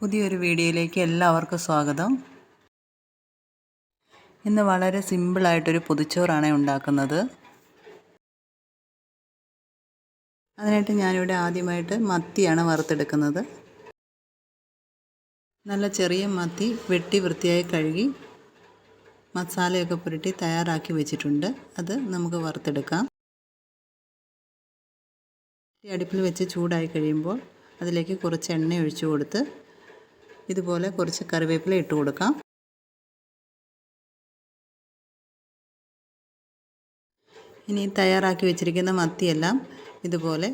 പുതിയൊരു വീഡിയോയിലേക്ക് എല്ലാവർക്കും സ്വാഗതം. ഇന്ന് വളരെ സിമ്പിളായിട്ടൊരു പുതുച്ചോറാണ് ഉണ്ടാക്കുന്നത്. അതിനായിട്ട് ഞാനിവിടെ ആദ്യമായിട്ട് മത്തിയാണ് വറുത്തെടുക്കുന്നത്. നല്ല ചെറിയ മത്തി വെട്ടി വൃത്തിയായി കഴുകി മസാലയൊക്കെ പുരട്ടി തയ്യാറാക്കി വെച്ചിട്ടുണ്ട്. അത് നമുക്ക് വറുത്തെടുക്കാം. അടുപ്പിൽ വെച്ച് ചൂടായി കഴിയുമ്പോൾ അതിലേക്ക് കുറച്ച് എണ്ണ ഒഴിച്ചു കൊടുത്ത് ഇതുപോലെ കുറച്ച് കറിവേപ്പില ഇട്ട് കൊടുക്കാം. ഇനി തയ്യാറാക്കി വെച്ചിരിക്കുന്ന മത്തിയെല്ലാം ഇതുപോലെ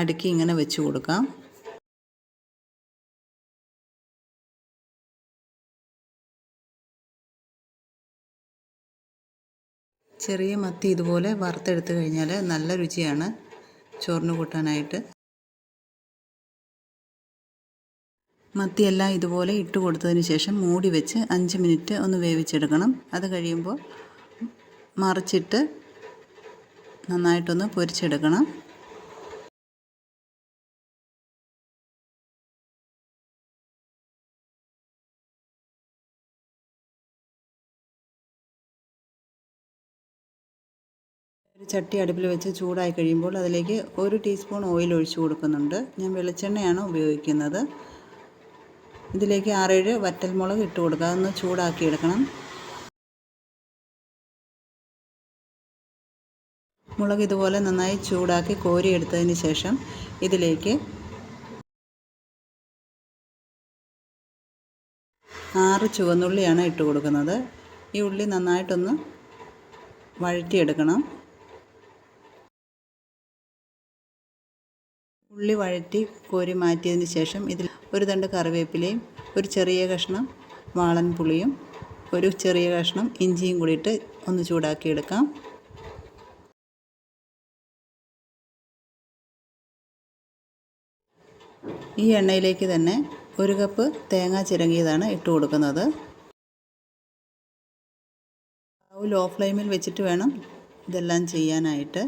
അടുക്കി ഇങ്ങനെ വെച്ച് കൊടുക്കാം. ചെറിയ മത്തി ഇതുപോലെ വറുത്തെടുത്ത് കഴിഞ്ഞാൽ നല്ല രുചിയാണ്. ചോറിന് കൂട്ടാനായിട്ട്. മത്തിയെല്ലാം ഇതുപോലെ ഇട്ട് കൊടുത്തതിന് ശേഷം മൂടി വെച്ച് അഞ്ച് മിനിറ്റ് ഒന്ന് വേവിച്ചെടുക്കണം. അത് കഴിയുമ്പോൾ മറിച്ചിട്ട് നന്നായിട്ടൊന്ന് പൊരിച്ചെടുക്കണം. ഒരു ചട്ടി അടുപ്പിൽ വെച്ച് ചൂടായി കഴിയുമ്പോൾ അതിലേക്ക് ഒരു ടീസ്പൂൺ ഓയിൽ ഒഴിച്ചു കൊടുക്കുന്നുണ്ട്. ഞാൻ വെളിച്ചെണ്ണയാണ് ഉപയോഗിക്കുന്നത്. ഇതിലേക്ക് ആറേഴ് വറ്റൽമുളക് ഇട്ട് കൊടുക്കുക. അതൊന്ന് ചൂടാക്കി എടുക്കണം. മുളക് ഇതുപോലെ നന്നായി ചൂടാക്കി കോരിയെടുത്തതിന് ശേഷം ഇതിലേക്ക് ആറ് ചുവന്നുള്ളിയാണ് ഇട്ട് കൊടുക്കുന്നത്. ഈ ഉള്ളി നന്നായിട്ടൊന്ന് വഴറ്റിയെടുക്കണം. ഉള്ളി വഴറ്റി കോരി മാറ്റിയതിന് ശേഷം ഇതിൽ ഒരു തണ്ട് കറിവേപ്പിലയും ഒരു ചെറിയ കഷ്ണം വാളൻ പുളിയും ഒരു ചെറിയ കഷ്ണം ഇഞ്ചിയും കൂടിയിട്ട് ഒന്ന് ചൂടാക്കിയെടുക്കാം. ഈ എണ്ണയിലേക്ക് തന്നെ ഒരു കപ്പ് തേങ്ങ ചിരങ്ങിയതാണ് ഇട്ട് കൊടുക്കുന്നത്. ലോ ഫ്ലെയിമിൽ വെച്ചിട്ട് വേണം ഇതെല്ലാം ചെയ്യാനായിട്ട്.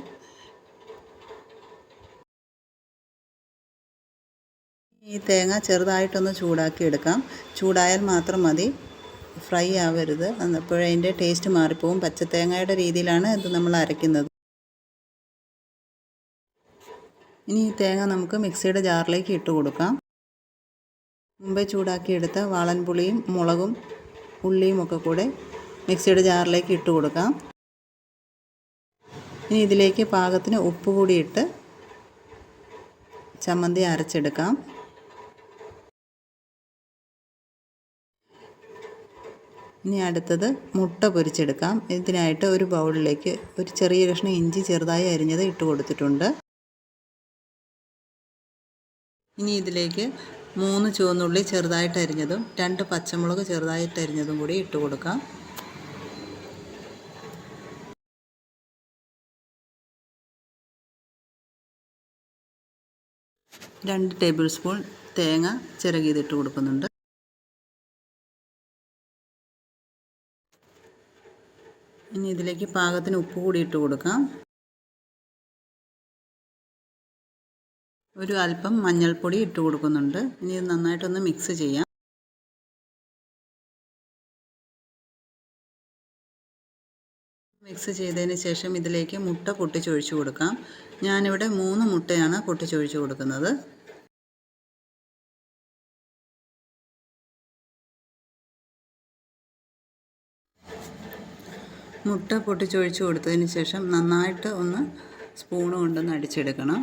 ഈ തേങ്ങ ചെറുതായിട്ടൊന്ന് ചൂടാക്കി എടുക്കാം. ചൂടായാൽ മാത്രം മതി. ഫ്രൈ ആവരുത്. അപ്പോഴതിന്റെ ടേസ്റ്റ് മാറിപ്പോവും. പച്ചത്തേങ്ങയുടെ രീതിയിലാണ് ഇത് നമ്മൾ അരയ്ക്കുന്നത്. ഇനി ഈ തേങ്ങ നമുക്ക് മിക്സിയുടെ ജാറിലേക്ക് ഇട്ട് കൊടുക്കാം. മുമ്പേ ചൂടാക്കിയെടുത്ത വാളൻപുളിയും മുളകും ഉള്ളിയും ഒക്കെ കൂടെ മിക്സിയുടെ ജാറിലേക്ക് ഇട്ട് കൊടുക്കാം. ഇനി ഇതിലേക്ക് പാകത്തിന് ഉപ്പ് കൂടിയിട്ട് ചമ്മന്തി അരച്ചെടുക്കാം. ഇനി അടുത്തത് മുട്ട പൊരിച്ചെടുക്കാം. ഇതിനായിട്ട് ഒരു ബൗളിലേക്ക് ഒരു ചെറിയ കഷ്ണം ഇഞ്ചി ചെറുതായി അരിഞ്ഞത് ഇട്ട് കൊടുത്തിട്ടുണ്ട്. ഇനി ഇതിലേക്ക് മൂന്ന് ചുവന്നുള്ളി ചെറുതായിട്ട് അരിഞ്ഞതും രണ്ട് പച്ചമുളക് ചെറുതായിട്ട് അരിഞ്ഞതും കൂടി ഇട്ട് കൊടുക്കാം. രണ്ട് ടേബിൾ സ്പൂൺ തേങ്ങ ചിരകിയതിട്ട് കൊടുക്കുന്നുണ്ട്. ഇനി ഇതിലേക്ക് പാകത്തിന് ഉപ്പ് കൂടി ഇട്ട് കൊടുക്കാം. ഒരു അല്പം മഞ്ഞൾപ്പൊടി ഇട്ട് കൊടുക്കുന്നുണ്ട്. ഇനി ഇത് നന്നായിട്ടൊന്ന് മിക്സ് ചെയ്യാം. മിക്സ് ചെയ്തതിന് ശേഷം ഇതിലേക്ക് മുട്ട പൊട്ടിച്ചൊഴിച്ചു കൊടുക്കാം. ഞാനിവിടെ മൂന്ന് മുട്ടയാണ് പൊട്ടിച്ചൊഴിച്ചു കൊടുക്കുന്നത്. മുട്ട പൊട്ടിച്ചൊഴിച്ച് കൊടുത്തതിന് ശേഷം നന്നായിട്ട് ഒന്ന് സ്പൂൺ കൊണ്ടൊന്ന് അടിച്ചെടുക്കണം.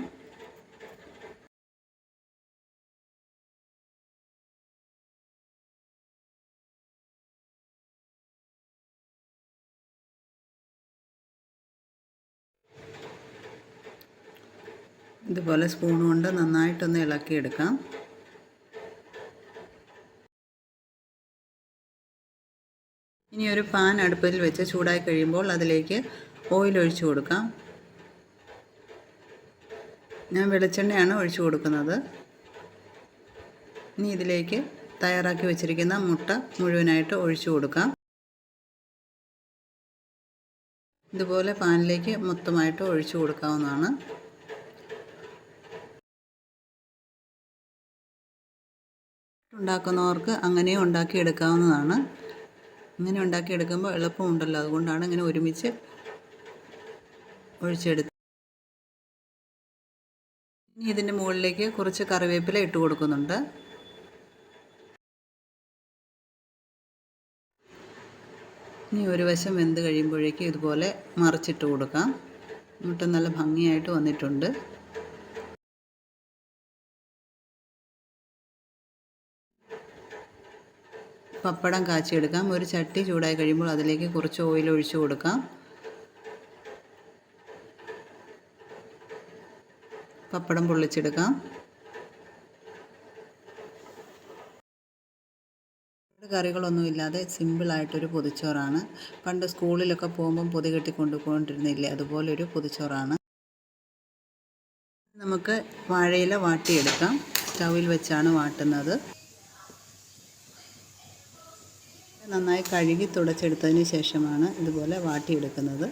ഇതുപോലെ സ്പൂൺ കൊണ്ട് നന്നായിട്ടൊന്ന് ഇളക്കിയെടുക്കാം. ഇനി ഒരു പാൻ അടുപ്പിൽ വെച്ച് ചൂടായി കഴിയുമ്പോൾ അതിലേക്ക് ഓയിൽ ഒഴിച്ചു കൊടുക്കാം. ഞാൻ വെളിച്ചെണ്ണയാണ് ഒഴിച്ചു കൊടുക്കുന്നത്. ഇനി ഇതിലേക്ക് തയ്യാറാക്കി വെച്ചിരിക്കുന്ന മുട്ട മുഴുവനായിട്ട് ഒഴിച്ചു കൊടുക്കാം. ഇതുപോലെ പാനിലേക്ക് മൊത്തമായിട്ട് ഒഴിച്ചു കൊടുക്കാവുന്നതാണ്. ഉണ്ടാക്കുന്നവർക്ക് അങ്ങനെയും ഉണ്ടാക്കിയെടുക്കാവുന്നതാണ്. ഇങ്ങനെ ഉണ്ടാക്കിയെടുക്കുമ്പോൾ എളുപ്പമുണ്ടല്ലോ. അതുകൊണ്ടാണ് ഇങ്ങനെ ഒരുമിച്ച് ഒഴിച്ചെടുത്ത് ഇനി ഇതിന്റെ മുകളിലേക്ക് കുറച്ച് കറിവേപ്പില ഇട്ട് കൊടുക്കുന്നുണ്ട്. ഇനി ഒരു വശം വെന്ത് കഴിയുമ്പോഴേക്കും ഇതുപോലെ മറിച്ചിട്ട് കൊടുക്കാം. എന്നിട്ട് നല്ല ഭംഗിയായിട്ട് വന്നിട്ടുണ്ട്. പപ്പടം കാച്ചിയെടുക്കാം. ഒരു ചട്ടി ചൂടായി കഴിയുമ്പോൾ അതിലേക്ക് കുറച്ച് ഓയിൽ ഒഴിച്ചു കൊടുക്കാം. പപ്പടം പൊള്ളിച്ചെടുക്കാം. കറികളൊന്നുമില്ലാതെ സിമ്പിളായിട്ടൊരു പൊതിച്ചോറാണ്. പണ്ട് സ്കൂളിലൊക്കെ പോകുമ്പം പൊതി കെട്ടി കൊണ്ടുപോകൊണ്ടിരുന്നില്ലേ അതുപോലൊരു പൊതിച്ചോറാണ്. നമുക്ക് വാഴയില വാട്ടിയെടുക്കാം. സ്റ്റൗവിൽ വെച്ചാണ് വാട്ടുന്നത്. നന്നായി കഴുകി തുടച്ചെടുത്തതിന് ശേഷമാണ് ഇതുപോലെ വാട്ടിയെടുക്കുന്നത്.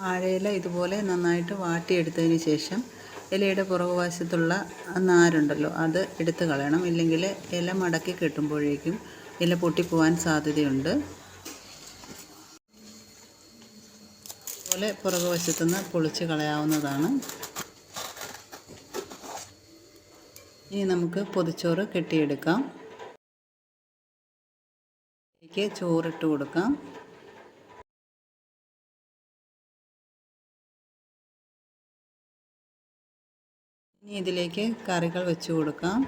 വാഴയില ഇതുപോലെ നന്നായിട്ട് വാട്ടിയെടുത്തതിന് ശേഷം ഇലയുടെ പുറകുവശത്തുള്ള നാരുണ്ടല്ലോ അത് എടുത്തു കളയണം. ഇല്ലെങ്കിൽ ഇല മടക്കി കെട്ടുമ്പോഴേക്കും ഇല പൊട്ടിപ്പോവാൻ സാധ്യതയുണ്ട്. അതുപോലെ പുറകുവശത്തുനിന്ന് പൊളിച്ച് കളയാവുന്നതാണ്. ഇനി നമുക്ക് പൊതിച്ചോറ് കെട്ടിയെടുക്കാം. ഇതിലേക്ക് ചോറിട്ട് കൊടുക്കാം. ഇനി ഇതിലേക്ക് കറികൾ വെച്ച് കൊടുക്കാം.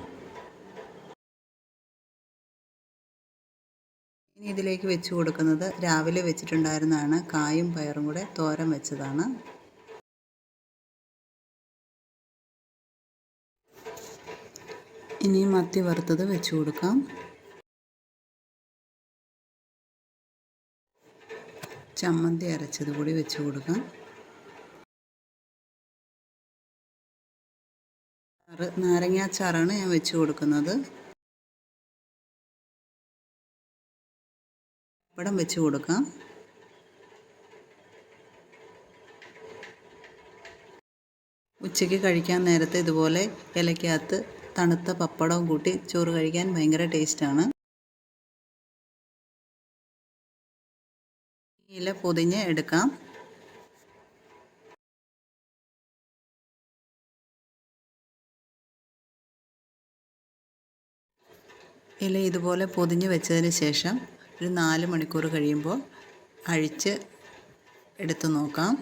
ഇനി ഇതിലേക്ക് വെച്ച് കൊടുക്കുന്നത് രാവിലെ വെച്ചിട്ടുണ്ടായിരുന്നതാണ്. കായും പയറും കൂടെ തോരൻ വെച്ചതാണ്. ഇനി മത്തി വറുത്തത് വെച്ച് കൊടുക്കാം. ചമ്മന്തി അരച്ചത് കൂടി വെച്ച് കൊടുക്കാം. നാരങ്ങാച്ചാറാണ് ഞാൻ വെച്ച് കൊടുക്കുന്നത്. പപ്പടം വെച്ച് കൊടുക്കാം. ഉച്ചയ്ക്ക് കഴിക്കാൻ നേരത്തെ ഇതുപോലെ ഇലയ്ക്കകത്ത് തണുത്ത പപ്പടവും കൂട്ടി ചോറ് കഴിക്കാൻ ഭയങ്കര ടേസ്റ്റാണ്. ഇല പൊതിഞ്ഞ് എടുക്കാം. ഇല ഇതുപോലെ പൊതിഞ്ഞ് വെച്ചതിന് ശേഷം ഒരു നാല് മണിക്കൂർ കഴിയുമ്പോൾ അഴിച്ച് എടുത്തു നോക്കാം.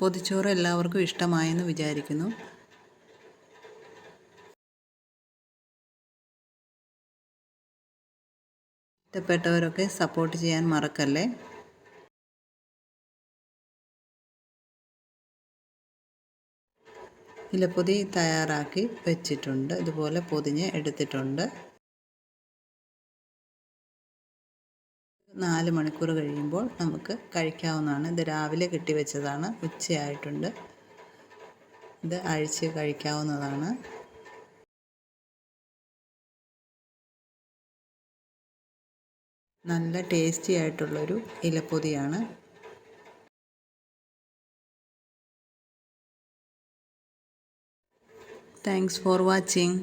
പൊതിച്ചോറ് എല്ലാവർക്കും ഇഷ്ടമായെന്ന് വിചാരിക്കുന്നു. ഇഷ്ടപ്പെട്ടവരൊക്കെ സപ്പോർട്ട് ചെയ്യാൻ മറക്കല്ലേ? ഇലപ്പൊതി തയ്യാറാക്കി വെച്ചിട്ടുണ്ട്. ഇതുപോലെ പൊതിഞ്ഞ് എടുത്തിട്ടുണ്ട്. നാല് മണിക്കൂർ കഴിയുമ്പോൾ നമുക്ക് കഴിക്കാവുന്നതാണ്. ഇത് രാവിലെ കെട്ടി വെച്ചതാണ്. ഉച്ചയായിട്ടുണ്ട്. ഇത് അഴിച്ച് കഴിക്കാവുന്നതാണ്. നല്ല ടേസ്റ്റി ആയിട്ടുള്ളൊരു ഇലപ്പൊതിയാണ്. Thanks for watching